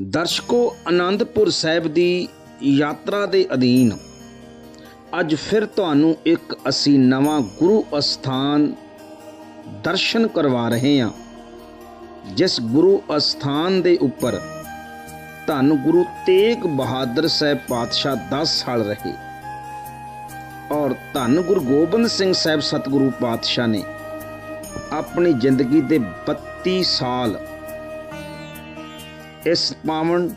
ਦਰਸ਼ਕੋ ਆਨੰਦਪੁਰ ਸਾਹਿਬ ਦੀ ਯਾਤਰਾ ਦੇ ਅਧੀਨ ਅੱਜ ਫਿਰ ਤੁਹਾਨੂੰ ਇੱਕ ਅਸੀਂ ਨਵਾਂ ਗੁਰੂ ਅਸਥਾਨ ਦਰਸ਼ਨ ਕਰਵਾ ਰਹੇ ਹਾਂ। ਜਿਸ ਗੁਰੂ ਅਸਥਾਨ ਦੇ ਉੱਪਰ ਧੰਨ ਗੁਰੂ ਤੇਗ ਬਹਾਦਰ ਸਾਹਿਬ ਪਾਤਸ਼ਾਹ 10 ਸਾਲ ਰਹੇ ਔਰ ਧੰਨ ਗੁਰੂ ਗੋਬਿੰਦ ਸਿੰਘ ਸਾਹਿਬ ਸਤਿਗੁਰੂ ਪਾਤਸ਼ਾਹ ਨੇ ਆਪਣੀ ਜ਼ਿੰਦਗੀ ਦੇ 32 ਸਾਲ ਇਸ ਪਾਵਨ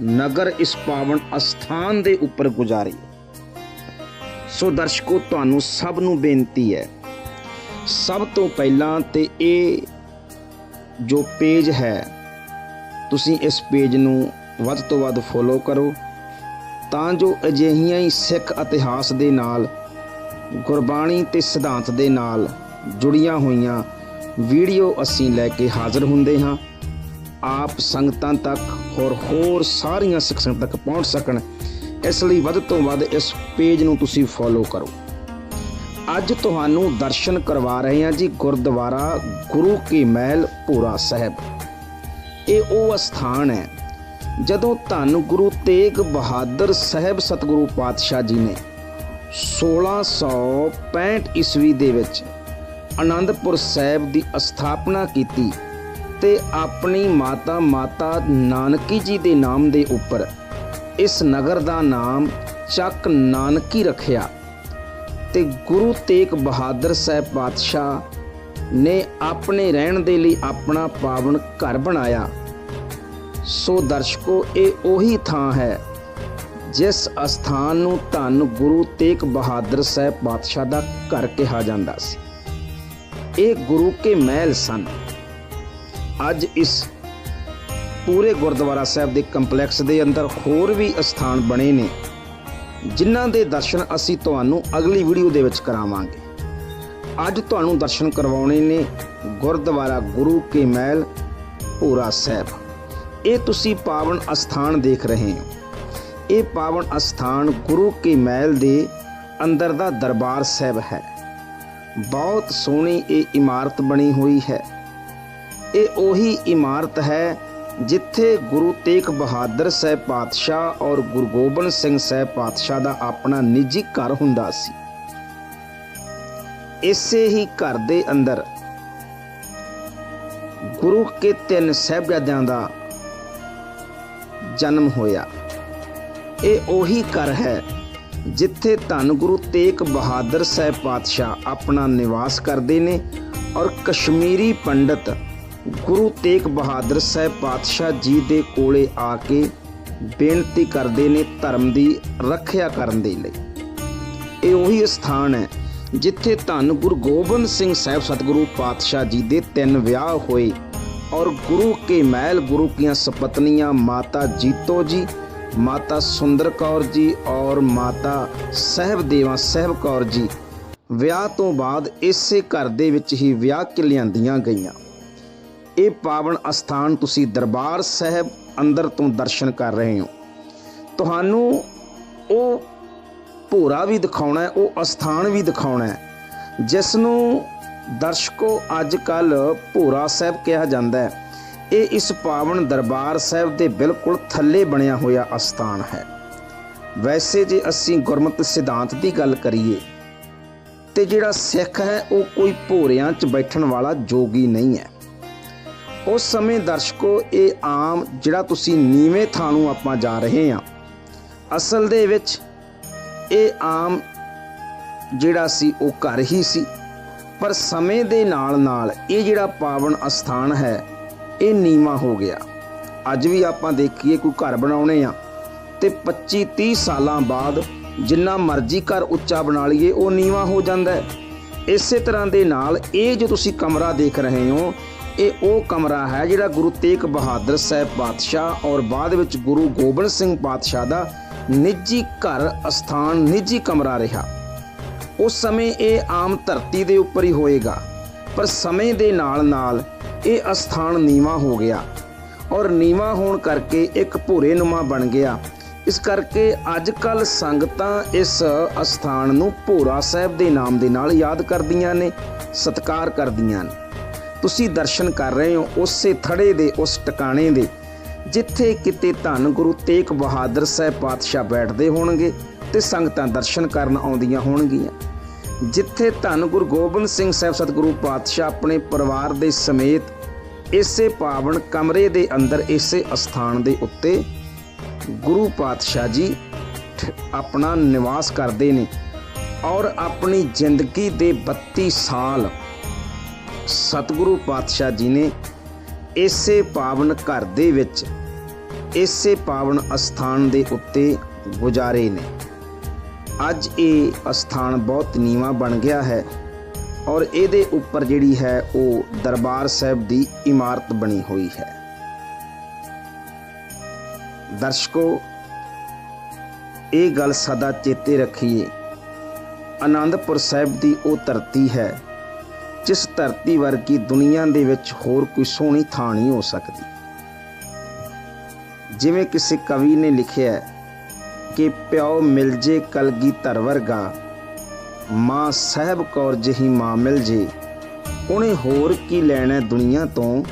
ਨਗਰ, ਇਸ ਪਾਵਨ ਅਸਥਾਨ ਦੇ ਉੱਪਰ ਗੁਜ਼ਾਰੀ। ਸੋ ਦਰਸ਼ਕੋ, ਤੁਹਾਨੂੰ ਸਭ ਨੂੰ ਬੇਨਤੀ ਹੈ, ਸਭ ਤੋਂ ਪਹਿਲਾਂ ਤੇ ਇਹ ਜੋ ਪੇਜ ਹੈ, ਤੁਸੀਂ ਇਸ ਪੇਜ ਨੂੰ ਵੱਧ ਤੋਂ ਵੱਧ ਫੋਲੋ ਕਰੋ, ਤਾਂ ਜੋ ਅਜਿਹੀਆਂ ਹੀ ਸਿੱਖ ਇਤਿਹਾਸ ਦੇ ਨਾਲ, ਗੁਰਬਾਣੀ ਤੇ ਸਿਧਾਂਤ ਦੇ ਨਾਲ ਜੁੜੀਆਂ ਹੋਈਆਂ ਵੀਡੀਓ ਅਸੀਂ ਲੈ ਕੇ ਹਾਜ਼ਰ ਹੁੰਦੇ ਹਾਂ। ਆਪ ਸੰਗਤਾਂ ਤੱਕ ਹੋਰ ਹੋਰ ਸਾਰੀਆਂ ਸਿੱਖ ਸੰਗਤਾਂ ਤੱਕ ਪਹੁੰਚ ਸਕਣ। ਇਸ ਲਈ ਵੱਧ ਤੋਂ ਵੱਧ ਇਸ ਪੇਜ ਨੂੰ ਤੁਸੀਂ ਫੋਲੋ ਕਰੋ। ਅੱਜ ਤੁਹਾਨੂੰ ਦਰਸ਼ਨ ਕਰਵਾ ਰਹੇ ਹਾਂ ਜੀ ਗੁਰਦੁਆਰਾ ਗੁਰੂ ਕੀ ਮਹਿਲ ਪੂਰਾ ਸਾਹਿਬ। ਇਹ ਉਹ ਸਥਾਨ ਹੈ ਜਦੋਂ ਧੰਨ ਗੁਰੂ ਤੇਗ ਬਹਾਦਰ ਸਾਹਿਬ ਸਤਿਗੁਰੂ ਪਾਤਸ਼ਾਹ ਜੀ ਨੇ 1665 ਈਸਵੀ ਦੇ ਵਿੱਚ ਆਨੰਦਪੁਰ ਸਾਹਿਬ ਦੀ ਸਥਾਪਨਾ ਕੀਤੀ। ਤੇ ਆਪਣੀ ਮਾਤਾ ਮਾਤਾ ਨਾਨਕੀ ਜੀ ਦੇ ਨਾਮ ਦੇ ਉੱਪਰ ਇਸ ਨਗਰ ਦਾ ਨਾਮ ਚੱਕ ਨਾਨਕੀ ਰੱਖਿਆ। ਤੇ ਗੁਰੂ ਤੇਗ ਬਹਾਦਰ ਸਾਹਿਬ ਪਾਤਸ਼ਾਹ ਨੇ ਆਪਣੇ ਰਹਿਣ ਦੇ ਲਈ ਆਪਣਾ ਪਾਵਨ ਘਰ ਬਣਾਇਆ। ਸੋ ਦਰਸ਼ਕੋ, ਇਹ ਉਹੀ ਥਾਂ ਹੈ ਜਿਸ ਅਸਥਾਨ ਨੂੰ ਧੰਨ ਗੁਰੂ ਤੇਗ ਬਹਾਦਰ ਸਾਹਿਬ ਪਾਤਸ਼ਾਹ ਦਾ ਘਰ ਕਿਹਾ ਜਾਂਦਾ ਸੀ। ਇਹ ਗੁਰੂ ਕੇ ਮਹਿਲ ਸਨ। ਅੱਜ ਇਸ ਪੂਰੇ ਗੁਰਦੁਆਰਾ ਸਾਹਿਬ ਦੇ ਕੰਪਲੈਕਸ ਦੇ ਅੰਦਰ ਹੋਰ ਵੀ ਸਥਾਨ ਬਣੇ ਨੇ, ਜਿਨ੍ਹਾਂ ਦੇ ਦਰਸ਼ਨ ਅਸੀਂ ਤੁਹਾਨੂੰ ਅਗਲੀ ਵੀਡੀਓ ਦੇ ਵਿੱਚ ਕਰਾਵਾਂਗੇ। ਅੱਜ ਤੁਹਾਨੂੰ ਦਰਸ਼ਨ ਕਰਵਾਉਣੇ ਨੇ ਗੁਰਦੁਆਰਾ ਗੁਰੂ ਕੇ ਮਹਿਲ ਪੂਰਾ ਸਾਹਿਬ। ਇਹ ਤੁਸੀਂ ਪਾਵਨ ਅਸਥਾਨ ਦੇਖ ਰਹੇ ਹੋ। ਇਹ ਪਾਵਨ ਅਸਥਾਨ ਗੁਰੂ ਕੇ ਮਹਿਲ ਦੇ ਅੰਦਰ ਦਾ ਦਰਬਾਰ ਸਾਹਿਬ ਹੈ। ਬਹੁਤ ਸੋਹਣੀ ਇਹ ਇਮਾਰਤ ਬਣੀ ਹੋਈ ਹੈ। ਇਹ ਉਹੀ ਇਮਾਰਤ ਹੈ ਜਿੱਥੇ ਗੁਰੂ ਤੇਗ ਬਹਾਦਰ ਸਾਹਿਬ ਪਾਤਸ਼ਾਹ ਔਰ ਗੁਰੂ ਗੋਬਿੰਦ ਸਿੰਘ ਸਾਹਿਬ ਪਾਤਸ਼ਾਹ ਦਾ ਆਪਣਾ ਨਿੱਜੀ ਘਰ ਹੁੰਦਾ ਸੀ। ਇਸੇ ਹੀ ਘਰ ਦੇ ਅੰਦਰ ਗੁਰੂ ਕੇ ਤਿੰਨ ਸਾਹਿਬਜ਼ਾਦਿਆਂ ਦਾ ਜਨਮ ਹੋਇਆ। ਇਹ ਉਹੀ ਘਰ ਹੈ ਜਿੱਥੇ ਧੰਨ ਗੁਰੂ ਤੇਗ ਬਹਾਦਰ ਸਾਹਿਬ ਪਾਤਸ਼ਾਹ ਆਪਣਾ ਨਿਵਾਸ ਕਰਦੇ ਨੇ ਔਰ ਕਸ਼ਮੀਰੀ ਪੰਡਤ ਗੁਰੂ ਤੇਗ ਬਹਾਦਰ ਸਾਹਿਬ ਪਾਤਸ਼ਾਹ ਜੀ ਦੇ ਕੋਲੇ ਆ ਕੇ ਬੇਨਤੀ ਕਰਦੇ ਨੇ ਧਰਮ ਦੀ ਰੱਖਿਆ ਕਰਨ ਦੇ ਲਈ। ਇਹ ਉਹੀ ਸਥਾਨ ਹੈ ਜਿੱਥੇ ਧੰਨ ਗੁਰੂ ਗੋਬਿੰਦ ਸਿੰਘ ਸਾਹਿਬ ਸਤਿਗੁਰੂ ਪਾਤਸ਼ਾਹ ਜੀ ਦੇ ਤਿੰਨ ਵਿਆਹ ਹੋਏ ਔਰ ਗੁਰੂ ਕੇ ਮਹਿਲ, ਗੁਰੂ ਕੀਆਂ ਸਪਤਨੀਆਂ ਮਾਤਾ ਜੀਤੋ ਜੀ, ਮਾਤਾ ਸੁੰਦਰ ਕੌਰ ਜੀ ਔਰ ਮਾਤਾ ਸਹਿਬਦੇਵਾ ਸਾਹਿਬ ਕੌਰ ਜੀ ਵਿਆਹ ਤੋਂ ਬਾਅਦ ਇਸੇ ਘਰ ਦੇ ਵਿੱਚ ਹੀ ਵਿਆਹ ਕੇ ਲਿਆਂਦੀਆਂ ਗਈਆਂ। ਇਹ ਪਾਵਨ ਅਸਥਾਨ ਤੁਸੀਂ ਦਰਬਾਰ ਸਾਹਿਬ ਅੰਦਰ ਤੋਂ ਦਰਸ਼ਨ ਕਰ ਰਹੇ ਹੋ। ਤੁਹਾਨੂੰ ਉਹ ਭੋਰਾ ਵੀ ਦਿਖਾਉਣਾ ਹੈ, ਉਹ ਅਸਥਾਨ ਵੀ ਦਿਖਾਉਣਾ ਹੈ ਜਿਸ ਨੂੰ ਦਰਸ਼ਕੋ ਅੱਜ ਕੱਲ ਭੋਰਾ ਸਾਹਿਬ ਕਿਹਾ ਜਾਂਦਾ ਹੈ। ਇਹ ਇਸ ਪਾਵਨ ਦਰਬਾਰ ਸਾਹਿਬ ਦੇ ਬਿਲਕੁਲ ਥੱਲੇ ਬਣਿਆ ਹੋਇਆ ਅਸਥਾਨ ਹੈ। ਵੈਸੇ ਜੇ ਅਸੀਂ ਗੁਰਮਤਿ ਸਿਧਾਂਤ ਦੀ ਗੱਲ ਕਰੀਏ, ਤੇ ਜਿਹੜਾ ਸਿੱਖ ਹੈ, ਉਹ ਕੋਈ ਭੋਰਿਆਂ 'ਚ ਬੈਠਣ ਵਾਲਾ ਜੋਗੀ ਨਹੀਂ ਹੈ। ਉਸ ਸਮੇਂ ਦਰਸ਼ਕੋ, ਇਹ ਆਮ ਜਿਹੜਾ ਤੁਸੀਂ ਨੀਵੇਂ ਥਾਂ ਨੂੰ ਆਪਾਂ ਜਾ ਰਹੇ ਹਾਂ, ਅਸਲ ਦੇ ਵਿੱਚ ਇਹ ਆਮ ਜਿਹੜਾ ਸੀ, ਉਹ ਘਰ ਹੀ ਸੀ। ਪਰ ਸਮੇਂ ਦੇ ਨਾਲ ਨਾਲ ਇਹ ਜਿਹੜਾ ਪਾਵਨ ਅਸਥਾਨ ਹੈ, ਇਹ ਨੀਵਾ ਹੋ ਗਿਆ। ਅੱਜ ਵੀ ਆਪਾਂ ਦੇਖੀਏ, ਕੋਈ ਘਰ ਬਣਾਉਣੇ ਆ ਤੇ 25 30 ਸਾਲਾਂ ਬਾਅਦ ਜਿੰਨਾ ਮਰਜ਼ੀ ਘਰ ਉੱਚਾ ਬਣਾ ਲਈਏ, ਉਹ ਨੀਵਾ ਹੋ ਜਾਂਦਾ ਹੈ। ਇਸੇ ਤਰ੍ਹਾਂ ਦੇ ਨਾਲ ਇਹ ਜੋ ਤੁਸੀਂ ਕਮਰਾ ਦੇਖ ਰਹੇ ਹੋ ਇਹ ਉਹ ਕਮਰਾ ਹੈ ਜਿਹੜਾ ਗੁਰੂ ਤੇਗ ਬਹਾਦਰ ਸਾਹਿਬ ਪਾਤਸ਼ਾਹ ਔਰ ਬਾਅਦ ਵਿੱਚ ਗੁਰੂ ਗੋਬਿੰਦ ਸਿੰਘ ਪਾਤਸ਼ਾਹ ਦਾ ਨਿੱਜੀ ਘਰ ਅਸਥਾਨ, ਨਿੱਜੀ ਕਮਰਾ ਰਿਹਾ। ਉਸ ਸਮੇਂ ਇਹ ਆਮ ਧਰਤੀ ਦੇ ਉੱਪਰ ਹੀ ਹੋਏਗਾ, ਪਰ ਸਮੇਂ ਦੇ ਨਾਲ ਨਾਲ ਇਹ ਅਸਥਾਨ ਨੀਵਾ ਹੋ ਗਿਆ ਔਰ ਨੀਵਾ ਹੋਣ ਕਰਕੇ ਇੱਕ ਭੂਰੇ ਨੁਮਾ ਬਣ ਗਿਆ। ਇਸ ਕਰਕੇ ਅੱਜ ਕੱਲ ਸੰਗਤਾਂ ਇਸ ਅਸਥਾਨ ਨੂੰ ਭੋਰਾ ਸਾਹਿਬ ਦੇ ਨਾਮ ਦੇ ਨਾਲ ਯਾਦ ਕਰਦੀਆਂ ਨੇ, ਸਤਿਕਾਰ ਕਰਦੀਆਂ ਨੇ। ਤੁਸੀਂ ਦਰਸ਼ਨ ਕਰ ਰਹੇ ਹੋ ਉਸੇ ਥੜੇ ਦੇ, ਉਸ ਟਿਕਾਣੇ ਦੇ, ਜਿੱਥੇ ਕਿਤੇ ਧੰਨ ਗੁਰੂ ਤੇਗ ਬਹਾਦਰ ਸਾਹਿਬ ਪਾਤਸ਼ਾਹ ਬੈਠਦੇ ਹੋਣਗੇ ਤੇ ਸੰਗਤਾਂ ਦਰਸ਼ਨ ਕਰਨ ਆਉਂਦੀਆਂ ਹੋਣਗੀਆਂ। ਜਿੱਥੇ ਧੰਨ ਗੁਰੂ ਗੋਬਿੰਦ ਸਿੰਘ ਸਾਹਿਬ ਸਤਿਗੁਰੂ ਪਾਤਸ਼ਾਹ ਆਪਣੇ ਪਰਿਵਾਰ ਦੇ ਸਮੇਤ ਇਸੇ ਪਾਵਨ ਕਮਰੇ ਦੇ ਅੰਦਰ, ਇਸੇ ਅਸਥਾਨ ਦੇ ਉੱਤੇ ਗੁਰੂ ਪਾਤਸ਼ਾਹ ਜੀ ਠ- ਆਪਣਾ ਨਿਵਾਸ ਕਰਦੇ ਨੇ ਔਰ ਆਪਣੀ ਜ਼ਿੰਦਗੀ ਦੇ 32 ਸਾਲ ਸਤਿਗੁਰੂ ਪਾਤਸ਼ਾਹ ਜੀ ਨੇ ਇਸੇ ਪਾਵਨ ਘਰ ਦੇ ਵਿੱਚ ਇਸੇ ਪਾਵਨ ਅਸਥਾਨ ਦੇ ਉੱਤੇ ਗੁਜ਼ਾਰੇ ਨੇ। ਅੱਜ ਇਹ ਅਸਥਾਨ ਬਹੁਤ ਨੀਵਾ ਬਣ ਗਿਆ ਹੈ ਔਰ ਇਹਦੇ ਉੱਪਰ ਜਿਹੜੀ ਹੈ ਉਹ ਦਰਬਾਰ ਸਾਹਿਬ ਦੀ ਇਮਾਰਤ ਬਣੀ ਹੋਈ ਹੈ। ਦਰਸ਼ਕੋ, ਇਹ ਗੱਲ ਸਦਾ ਚੇਤੇ ਰੱਖੀਏ। ਆਨੰਦਪੁਰ ਸਾਹਿਬ ਦੀ ਉਹ ਧਰਤੀ ਹੈ ਜਿਸ ਧਰਤੀ ਵਰਗੀ ਦੁਨੀਆ ਦੇ ਵਿੱਚ ਹੋਰ ਕੋਈ ਸੋਹਣੀ ਥਾਂ ਨਹੀਂ ਹੋ ਸਕਦੀ। ਜਿਵੇਂ ਕਿਸੇ ਕਵੀ ਨੇ ਲਿਖਿਆ ਕਿ ਪਿਓ ਮਿਲ ਜੇ ਕਲਗੀ ਧਰ ਵਰਗਾ, ਮਾਂ ਸਾਹਿਬ ਕੌਰ ਜਿਹੀ ਮਾਂ ਮਿਲ ਜੇ, ਉਹਨੇ ਹੋਰ ਕੀ ਲੈਣਾ ਦੁਨੀਆ ਤੋਂ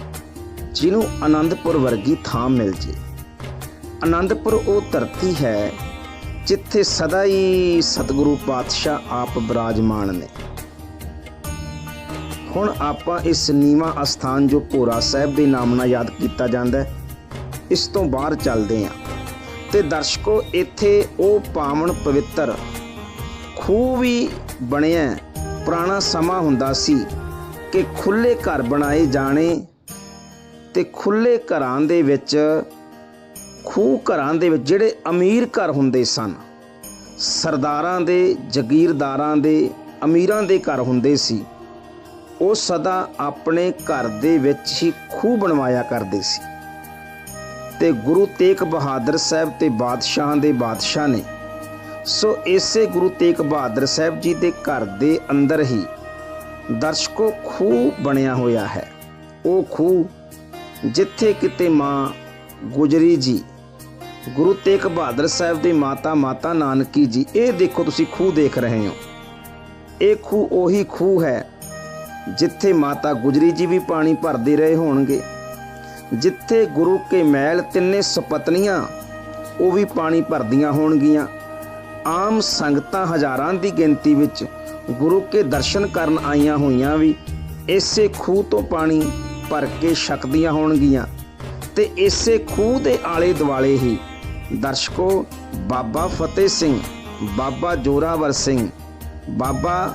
ਜਿਹਨੂੰ ਆਨੰਦਪੁਰ ਵਰਗੀ ਥਾਂ ਮਿਲ ਜੇ। ਆਨੰਦਪੁਰ ਉਹ ਧਰਤੀ ਹੈ ਜਿੱਥੇ ਸਦਾ ਹੀ ਸਤਿਗੁਰੂ ਪਾਤਸ਼ਾਹ ਆਪ ਬਿਰਾਜਮਾਨ ਨੇ। ਹੁਣ ਆਪਾਂ ਇਸ ਨੀਵਾਂ ਅਸਥਾਨ ਜੋ ਭੋਰਾ ਸਾਹਿਬ ਦੇ ਨਾਮ ਨਾਲ ਯਾਦ ਕੀਤਾ ਜਾਂਦਾ ਹੈ, ਇਸ ਤੋਂ ਬਾਹਰ ਚੱਲਦੇ ਹਾਂ। ਤੇ ਦਰਸ਼ਕੋ, ਇੱਥੇ ਉਹ ਪਾਵਨ ਪਵਿੱਤਰ ਖੂਹ ਵੀ ਬਣਿਆ ਪੁਰਾਣਾ ਸਮਾਂ ਹੁੰਦਾ ਸੀ ਕਿ ਖੁੱਲੇ ਘਰ ਬਣਾਏ ਜਾਣੇ ਤੇ ਖੁੱਲੇ ਘਰਾਂ ਦੇ ਵਿੱਚ, ਖੂਹ ਘਰਾਂ ਦੇ ਵਿੱਚ ਜਿਹੜੇ ਅਮੀਰ ਘਰ ਹੁੰਦੇ ਸਨ, ਸਰਦਾਰਾਂ ਦੇ, ਜ਼ਗੀਰਦਾਰਾਂ ਦੇ, ਅਮੀਰਾਂ ਦੇ ਘਰ ਹੁੰਦੇ ਸੀ। ਉਹ ਸਦਾ ਆਪਣੇ ਘਰ ਦੇ ਵਿੱਚ ਹੀ ਖੂਹ ਬਣਵਾਇਆ ਕਰਦੇ ਸੀ। ਤੇ ਗੁਰੂ ਤੇਗ ਬਹਾਦਰ ਸਾਹਿਬ ਤੇ ਬਾਦਸ਼ਾਹਾਂ ਦੇ ਬਾਦਸ਼ਾਹ ਨੇ, ਸੋ ਇਸੇ ਗੁਰੂ ਤੇਗ ਬਹਾਦਰ ਸਾਹਿਬ ਜੀ ਦੇ ਘਰ ਦੇ ਅੰਦਰ ਹੀ ਦਰਸ਼ਕੋ ਖੂਹ ਬਣਿਆ ਹੋਇਆ ਹੈ। ਉਹ ਖੂਹ ਜਿੱਥੇ ਕਿਤੇ ਮਾਂ ਗੁਜਰੀ ਜੀ, ਗੁਰੂ ਤੇਗ ਬਹਾਦਰ ਸਾਹਿਬ ਦੇ ਮਾਤਾ ਮਾਤਾ ਨਾਨਕੀ ਜੀ, ਇਹ ਦੇਖੋ ਤੁਸੀਂ ਖੂਹ ਦੇਖ ਰਹੇ ਹੋ। ਇਹ ਖੂਹ ਉਹੀ ਖੂਹ ਹੈ ਜਿੱਥੇ ਮਾਤਾ ਗੁਜਰੀ ਜੀ ਵੀ ਪਾਣੀ ਭਰਦੇ ਰਹੇ ਹੋਣਗੇ। ਜਿੱਥੇ ਗੁਰੂ ਕੇ ਮਹਿਲ ਤਿੰਨੇ ਸੁਪਤਨੀਆਂ, ਉਹ ਵੀ ਪਾਣੀ ਭਰਦੀਆਂ ਹੋਣਗੀਆਂ। ਆਮ ਸੰਗਤਾਂ ਹਜ਼ਾਰਾਂ ਦੀ ਗਿਣਤੀ ਵਿੱਚ ਗੁਰੂ ਕੇ ਦਰਸ਼ਨ ਕਰਨ ਆਈਆਂ ਹੋਈਆਂ ਵੀ ਇਸੇ ਖੂਹ ਤੋਂ ਪਾਣੀ ਭਰ ਕੇ ਛਕਦੀਆਂ ਹੋਣਗੀਆਂ। ਤੇ ਇਸੇ ਖੂਹ ਦੇ ਆਲੇ ਦੁਆਲੇ ਹੀ ਦਰਸ਼ਕੋ ਬਾਬਾ ਫਤਿਹ ਸਿੰਘ, ਬਾਬਾ ਜੋਰਾਵਰ ਸਿੰਘ, ਬਾਬਾ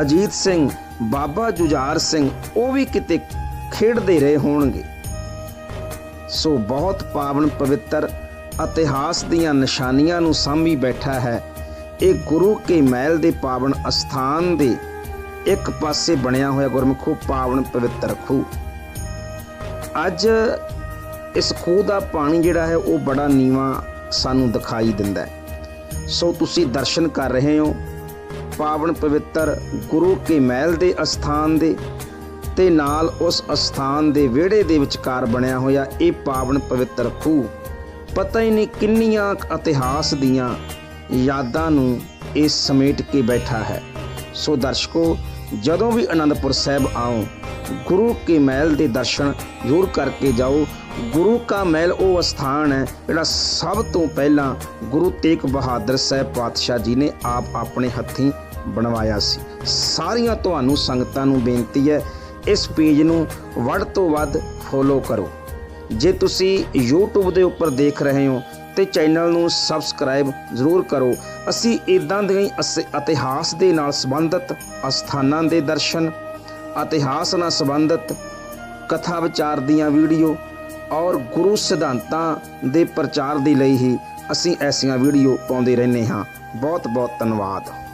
ਅਜੀਤ ਸਿੰਘ, ਬਾਬਾ ਜੁਝਾਰ ਸਿੰਘ ਉਹ ਵੀ ਕਿਤੇ ਖੇਡਦੇ ਰਹੇ ਹੋਣਗੇ। ਸੋ ਬਹੁਤ ਪਾਵਨ ਪਵਿੱਤਰ ਇਤਿਹਾਸ ਦੀਆਂ ਨਿਸ਼ਾਨੀਆਂ ਨੂੰ ਸਾਂਭੀ ਬੈਠਾ ਹੈ। ਇਹ ਗੁਰੂ ਕੇ ਮਹਿਲ ਦੇ ਪਾਵਨ ਅਸਥਾਨ ਦੇ ਇੱਕ ਪਾਸੇ ਬਣਿਆ ਹੋਇਆ ਗੁਰਮੁਖੋ ਪਾਵਨ ਪਵਿੱਤਰ ਖੂਹ। ਅੱਜ ਇਸ ਖੂਹ ਦਾ ਪਾਣੀ ਜਿਹੜਾ ਹੈ ਉਹ ਬੜਾ ਨੀਵਾ ਸਾਨੂੰ ਦਿਖਾਈ ਦਿੰਦਾ ਹੈ। ਸੋ ਤੁਸੀਂ ਦਰਸ਼ਨ ਕਰ ਰਹੇ ਹੋ। ਪਾਵਨ ਪਵਿੱਤਰ ਗੁਰੂ ਕੇ ਮਹਿਲ ਦੇ ਅਸਥਾਨ ਦੇ ਤੇ ਨਾਲ ਉਸ ਅਸਥਾਨ ਦੇ ਵਿਹੜੇ ਦੇ ਵਿਚਕਾਰ ਬਣਿਆ ਹੋਇਆ ਇਹ ਪਾਵਨ ਪਵਿੱਤਰ ਖੂਹ, ਪਤਾ ਹੀ ਨਹੀਂ ਕਿੰਨੀਆਂ ਇਤਿਹਾਸ ਦੀਆਂ ਯਾਦਾਂ ਨੂੰ ਇਹ ਸਮੇਟ ਕੇ ਬੈਠਾ ਹੈ। ਸੋ ਦਰਸ਼ਕੋ, ਜਦੋਂ ਵੀ ਅਨੰਦਪੁਰ ਸਾਹਿਬ ਆਓ, ਗੁਰੂ ਕੇ ਮਹਿਲ ਦੇ ਦਰਸ਼ਨ ਜ਼ਰੂਰ ਕਰਕੇ ਜਾਓ। ਗੁਰੂ ਕਾ ਮਹਿਲ ਉਹ ਸਥਾਨ ਹੈ ਜਿਹੜਾ ਸਭ ਤੋਂ ਪਹਿਲਾਂ ਗੁਰੂ ਤੇਗ ਬਹਾਦਰ ਸਾਹਿਬ ਪਾਤਸ਼ਾਹ ਜੀ ਨੇ ਆਪ ਆਪਣੇ ਹੱਥੀਂ ਬਣਵਾਇਆ ਸੀ। ਸਾਰੀਆਂ ਤੁਹਾਨੂੰ ਸੰਗਤਾਂ ਨੂੰ ਬੇਨਤੀ ਹੈ, ਇਸ ਪੇਜ ਨੂੰ ਵੱਧ ਤੋਂ ਵੱਧ ਫੋਲੋ ਕਰੋ। ਜੇ ਤੁਸੀਂ YouTube ਦੇ ਉੱਪਰ ਦੇਖ ਰਹੇ ਹੋ ਤੇ ਚੈਨਲ ਨੂੰ ਸਬਸਕ੍ਰਾਈਬ ਜ਼ਰੂਰ ਕਰੋ। ਅਸੀਂ ਇਦਾਂ ਦੇ ਹੀ ਅਸ- ਇਤਿਹਾਸ ਦੇ ਨਾਲ ਸੰਬੰਧਿਤ ਅਸਥਾਨਾਂ ਦੇ ਦਰਸ਼ਨ, ਇਤਿਹਾਸ ਨਾਲ ਸੰਬੰਧਿਤ ਕਥਾ ਵਿਚਾਰ ਦੀਆਂ ਵੀਡੀਓ ਔਰ ਗੁਰੂ ਸਿਧਾਂਤਾਂ ਦੇ ਪ੍ਰਚਾਰ ਦੇ ਲਈ ਹੀ ਅਸੀਂ ਐਸੀਆਂ ਵੀਡੀਓ ਪਾਉਂਦੇ ਰਹਿੰਦੇ ਹਾਂ। ਬਹੁਤ ਬਹੁਤ ਧੰਨਵਾਦ।